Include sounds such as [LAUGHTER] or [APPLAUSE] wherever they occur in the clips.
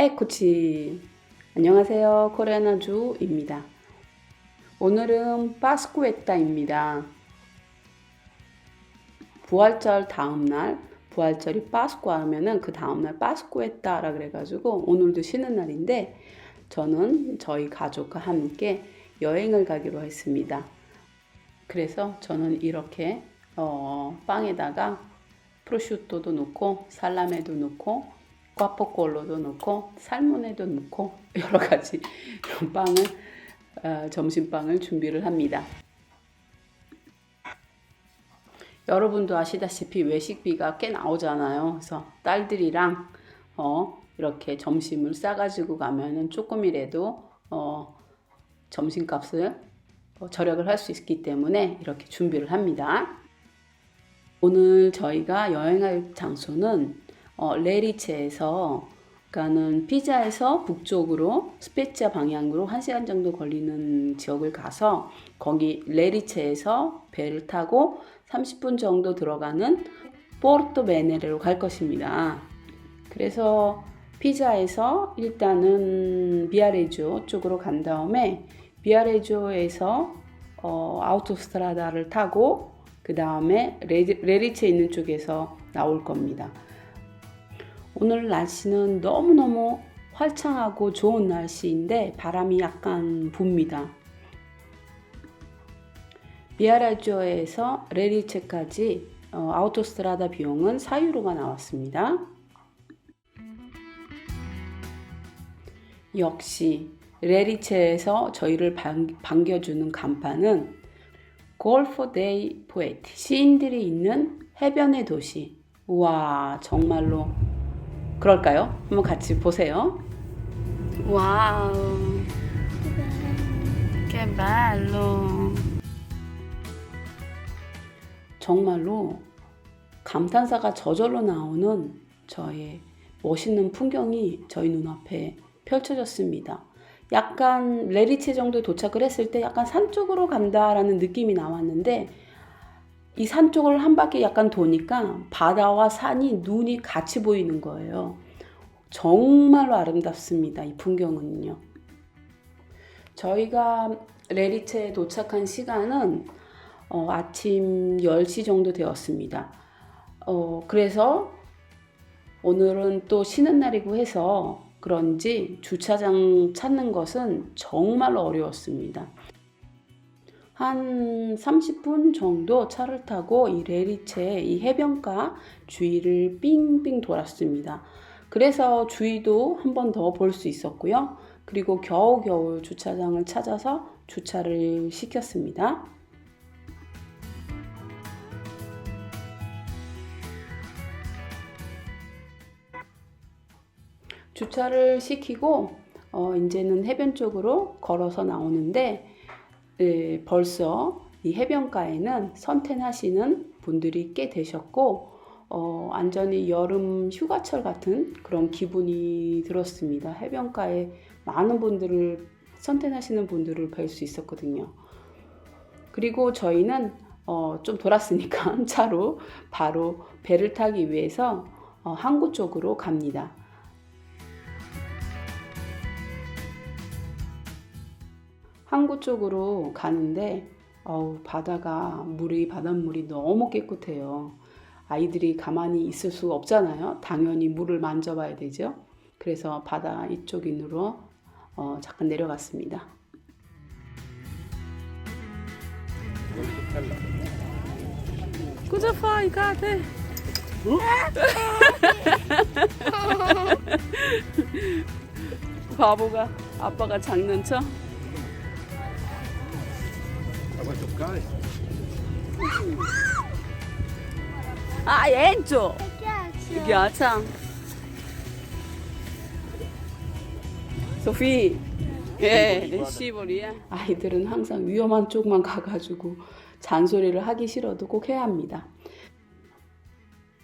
에코치. 안녕하세요. 코레아나주입니다. 오늘은 파스쿠에타입니다. 부활절 다음날 부활절이 파스쿠 하면은 그 다음날 파스쿠에타라 그래가지고 오늘도 쉬는 날인데 저는 저희 가족과 함께 여행을 가기로 했습니다. 그래서 저는 이렇게 어, 빵에다가 프로슈토도 넣고 살라메도 넣고 꽈포콜로도 넣고 살모네도 넣고 [LAUGHS] 여러 가지 빵을 어, 점심빵을 준비를 합니다. 여러분도 아시다시피 외식비가 꽤 나오잖아요. 그래서 딸들이랑 어, 이렇게 점심을 싸가지고 가면은 조금이라도 어, 점심값을 어, 절약을 할 수 있기 때문에 이렇게 준비를 합니다. 오늘 저희가 여행할 장소는 어, 레리체에서 그러니까는 피자에서 북쪽으로 스페치아 방향으로 1시간 정도 걸리는 지역을 가서 거기 레리체에서 배를 타고 30분 정도 들어가는 포르토 베네레로 갈 것입니다. 그래서 피자에서 일단은 비아레조 쪽으로 간 다음에 비아레조에서 어, 아우토스트라다를 타고 그 다음에 레리체 있는 쪽에서 나올 겁니다. 오늘 날씨는 너무너무 활창하고 좋은 날씨인데 바람이 약간 붑니다. 비아라조에서 레리체까지 어, 아우토스트라다 비용은 4유로가 나왔습니다. 역시 레리체에서 저희를 반, 반겨주는 간판은 골프 데이 포에트 시인들이 있는 해변의 도시 우와 정말로 그럴까요? 한번 같이 보세요 와우 che bello 정말로 감탄사가 저절로 나오는 저의 멋있는 풍경이 저희 눈앞에 펼쳐졌습니다. 약간 레리체 정도 도착을 했을 때 약간 산 쪽으로 간다라는 느낌이 나왔는데 이 산 쪽을 한 바퀴 약간 도니까 바다와 산이 눈이 같이 보이는 거예요. 정말로 아름답습니다. 이 풍경은요. 저희가 레리체에 도착한 시간은 어, 아침 10시 정도 되었습니다. 어, 그래서 오늘은 또 쉬는 날이고 해서 그런지 주차장 찾는 것은 정말로 어려웠습니다. 한 30분 정도 차를 타고 이 레리체 이 해변가 주위를 빙빙 돌았습니다. 그래서 주위도 한 번 더 볼 수 있었고요. 그리고 겨우겨우 주차장을 찾아서 주차를 시켰습니다. 주차를 시키고 어, 이제는 해변 쪽으로 걸어서 나오는데 예, 벌써 이 해변가에는 선탠하시는 분들이 꽤 되셨고 어, 완전히 여름 휴가철 같은 그런 기분이 들었습니다. 해변가에 많은 분들을 선탠하시는 분들을 뵐 수 있었거든요. 그리고 저희는 어, 좀 돌았으니까 [LAUGHS] 차로 바로 배를 타기 위해서 어, 항구 쪽으로 갑니다. 항구 쪽으로 가는데 어우, 바다가 물이 바닷물이 너무 깨끗해요. 아이들이 가만히 있을 수 없잖아요. 당연히 물을 만져봐야 되죠. 그래서 바다 이쪽인으로 어, 잠깐 내려갔습니다. 구자파 이가 돼. [LAUGHS] 바보가 아빠가 장난쳐? Toccare? 아, Enzo! piace. Ghiaccia. 소피. 예, 시보리야. 아이들은 항상 위험한 쪽만 가가지고 잔소리를 하기 싫어도 꼭 해야 합니다.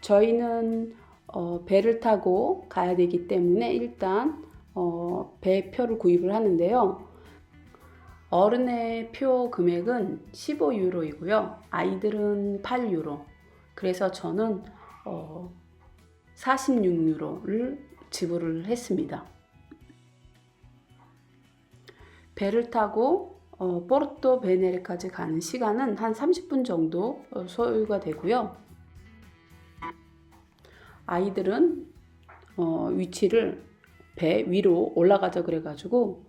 저희는 어, 배를 타고 가야 되기 때문에 일단 어, 배표를 구입을 하는데요. 어른의 표 금액은 15유로이고요. 아이들은 8유로. 그래서 저는 어, 46유로를 지불을 했습니다. 배를 타고 어, 포르토 베네레까지 가는 시간은 한 30분 정도 어, 소요가 되고요. 아이들은 어, 위치를 배 위로 올라가자 그래가지고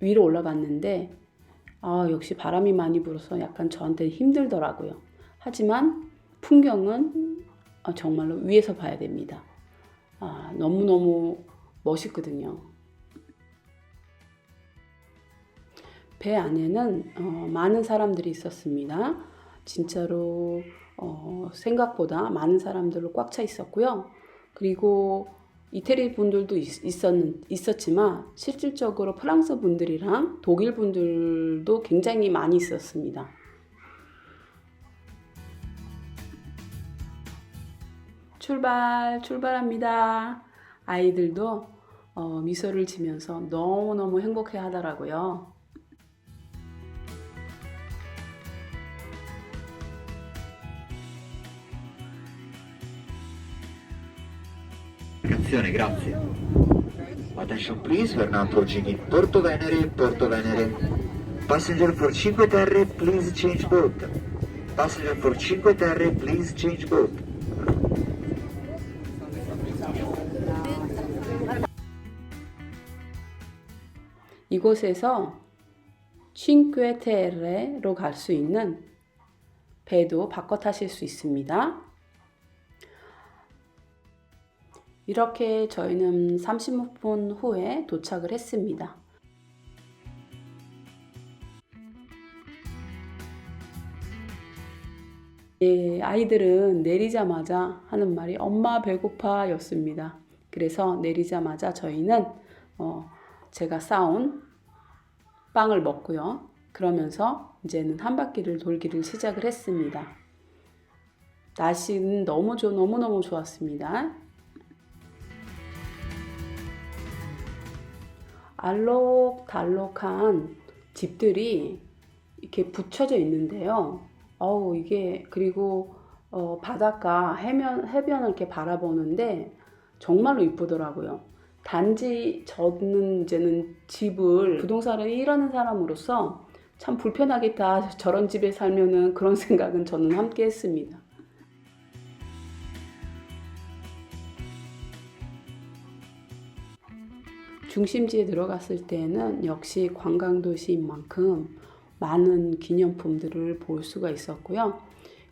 위로 올라갔는데 아, 역시 바람이 많이 불어서 약간 저한테 힘들더라고요. 하지만 풍경은 아, 정말로 위에서 봐야 됩니다. 아, 너무너무 멋있거든요. 배 안에는 어, 많은 사람들이 있었습니다. 진짜로 어, 생각보다 많은 사람들로 꽉 차 있었고요. 그리고 이태리 분들도 있, 었 있었지만 실질적으로 프랑스 분들이랑 독일 분들도 굉장히 많이 있었습니다. 출발, 출발합니다. 아이들도 어, 미소를 지면서 너무너무 행복해 하더라고요. Navigazione, grazie. Attention please, approaching in Porto Venere, Porto Venere. Passenger for Cinque Terre, please change boat. Passenger for Cinque Terre, please change boat. 이곳에서 칭que 갈수 있는 배도 바꿔 타실 수 있습니다. 이렇게 저희는 30분 후에 도착을 했습니다. 예, 아이들은 내리자마자 하는 말이 엄마 배고파 였습니다. 그래서 내리자마자 저희는 어, 제가 싸온 빵을 먹고요. 그러면서 이제는 한 바퀴를 돌기를 시작을 했습니다. 날씨는 너무 좋, 너무너무 좋았습니다. 알록달록한 집들이 이렇게 붙여져 있는데요. 어우, 이게, 그리고, 어, 바닷가 해변, 해변을 이렇게 바라보는데 정말로 이쁘더라고요. 단지 저는 이제는 집을 부동산을 일하는 사람으로서 참 불편하겠다. 저런 집에 살면은 그런 [LAUGHS] 생각은 저는 함께 했습니다. 중심지에 들어갔을 때는 역시 관광도시인 만큼 많은 기념품들을 볼 수가 있었고요.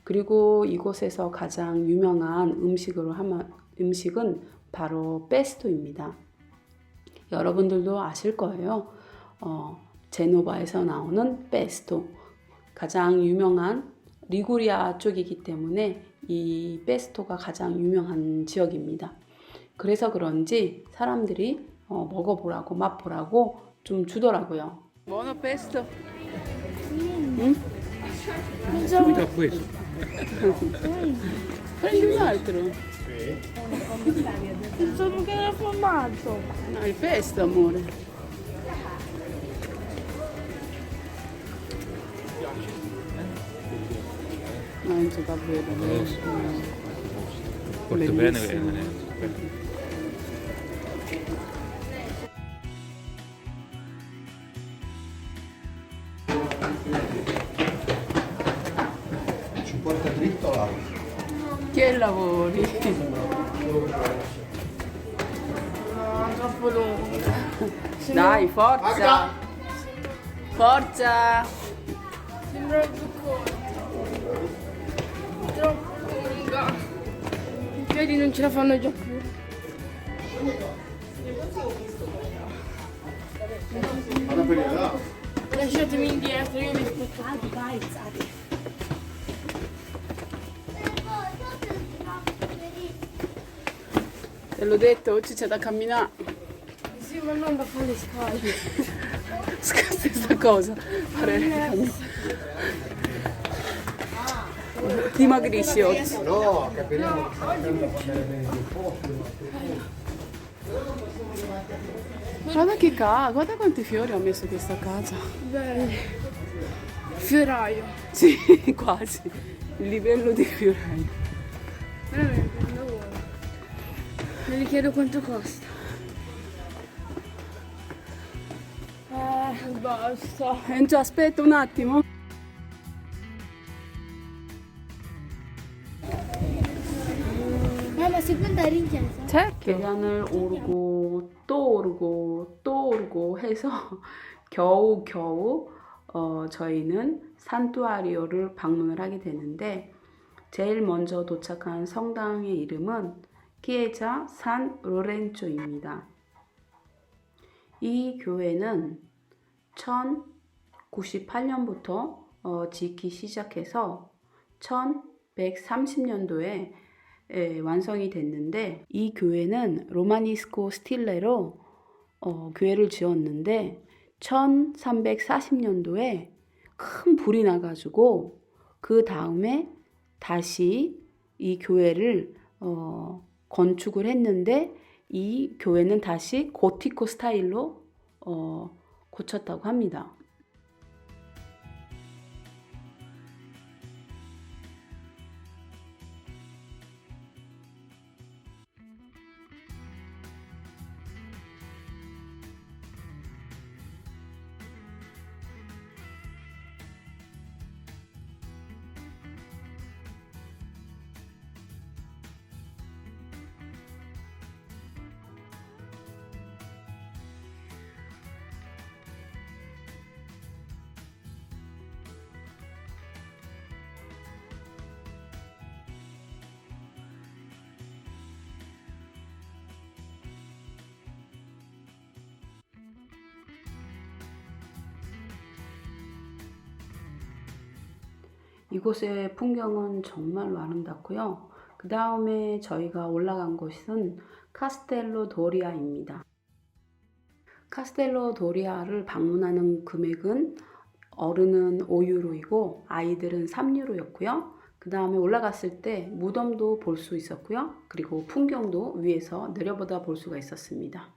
그리고 이곳에서 가장 유명한 음식으로 하면 음식은 바로 페스토입니다. 여러분들도 아실 거예요. 어, 제노바에서 나오는 페스토. 가장 유명한 리구리아 쪽이기 때문에 이 페스토가 가장 유명한 지역입니다. 그래서 그런지 사람들이 어, 먹어보라고 맛보라고 좀 주더라고요. 모노 페스토. 응? Subito a questo. Prendi un altro. Pensavo che era formaggio. No, il pesto, amore. No, non si fa bene. Porto Bellissimo. bene. Lungo. Dai, forza! Forza! Sembra corto. Troppo lunga. I piedi non ce la fanno già più. Lasciatemi indietro, io vi aspetto. Te l'ho detto, oggi c'è da camminare. Sì, ma non da fare le scale. Stessa cosa. Fare... Dimagrisci oggi. No, capiremo. Guarda che casa, guarda quanti fiori ha messo questa casa. Belli. Fioraio. Sì, [LAUGHS] quasi. Il livello di fioraio. Veramente, un lavoro. Me li chiedo quanto costa. Basta. Enzo, aspetta un attimo. Mamma, seconda rinchiesa. 책 계단을 오르고 또 오르고 또 오르고 해서 겨우 겨우 어, 저희는 산투아리오를 방문을 하게 되는데 제일 먼저 도착한 성당의 이름은 키에자 산 로렌초입니다. 이 교회는 1098년부터 어, 짓기 시작해서 1130년도에 예, 완성이 됐는데 이 교회는 로마니스코 스틸레로 어, 교회를 지었는데 1340년도에 큰 불이 나가지고 그 다음에 다시 이 교회를 어, 건축을 했는데 이 교회는 다시 고티코 스타일로 어, 고쳤다고 합니다. 이곳의 풍경은 정말로 아름답고요. 그 다음에 저희가 올라간 곳은 카스텔로 도리아입니다. 카스텔로 도리아를 방문하는 금액은 어른은 5유로이고 아이들은 3유로였고요. 그 다음에 올라갔을 때 무덤도 볼 수 있었고요. 그리고 풍경도 위에서 내려보다 볼 수가 있었습니다.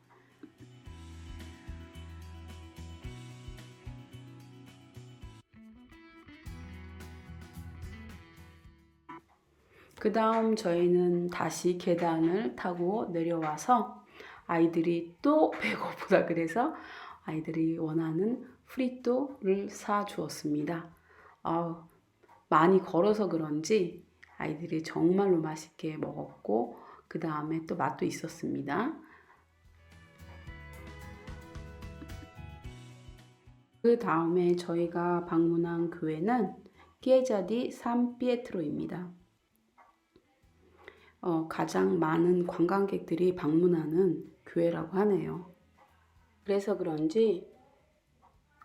그 다음 저희는 다시 계단을 타고 내려와서 아이들이 또 [LAUGHS] 배고프다 그래서 아이들이 원하는 프리또를 사 주었습니다. 아우, 많이 걸어서 그런지 아이들이 정말로 맛있게 먹었고 그 다음에 또 맛도 있었습니다. 그 다음에 저희가 방문한 교회는 키에자디 산 피에트로입니다. 어, 가장 많은 관광객들이 방문하는 교회라고 하네요. 그래서 그런지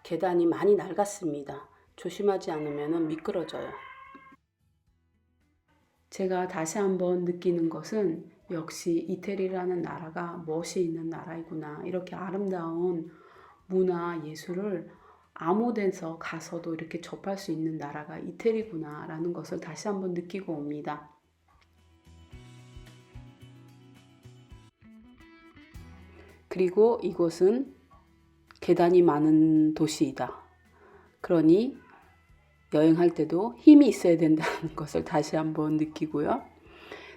계단이 많이 낡았습니다. 조심하지 않으면 미끄러져요. 제가 다시 한번 느끼는 것은 역시 이태리라는 나라가 멋이 있는 나라이구나. 이렇게 아름다운 문화 예술을 아무 데서 가서도 이렇게 접할 수 있는 나라가 이태리구나라는 것을 다시 한번 느끼고 옵니다. 그리고 이곳은 계단이 많은 도시이다. 그러니 여행할 때도 힘이 있어야 된다는 [LAUGHS] 것을 다시 한번 느끼고요.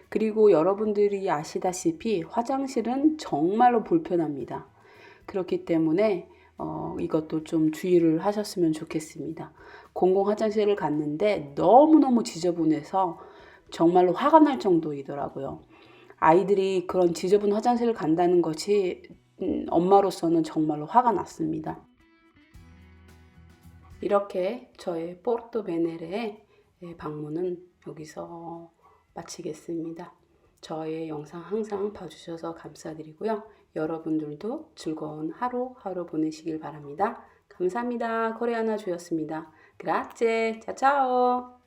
그리고 여러분들이 아시다시피 화장실은 정말로 불편합니다. 그렇기 때문에 어, 이것도 좀 주의를 하셨으면 좋겠습니다. 공공 화장실을 갔는데 너무너무 지저분해서 정말로 화가 날 정도이더라고요. 아이들이 그런 지저분 화장실을 간다는 것이 음, 엄마로서는 정말로 화가 났습니다. 이렇게 저의 포르토 베네레의 방문은 여기서 마치겠습니다. 저의 영상 항상 봐주셔서 감사드리고요. 여러분들도 즐거운 하루하루 보내시길 바랍니다. 감사합니다. 코레아나 주였습니다. 그라제, 짜짜오.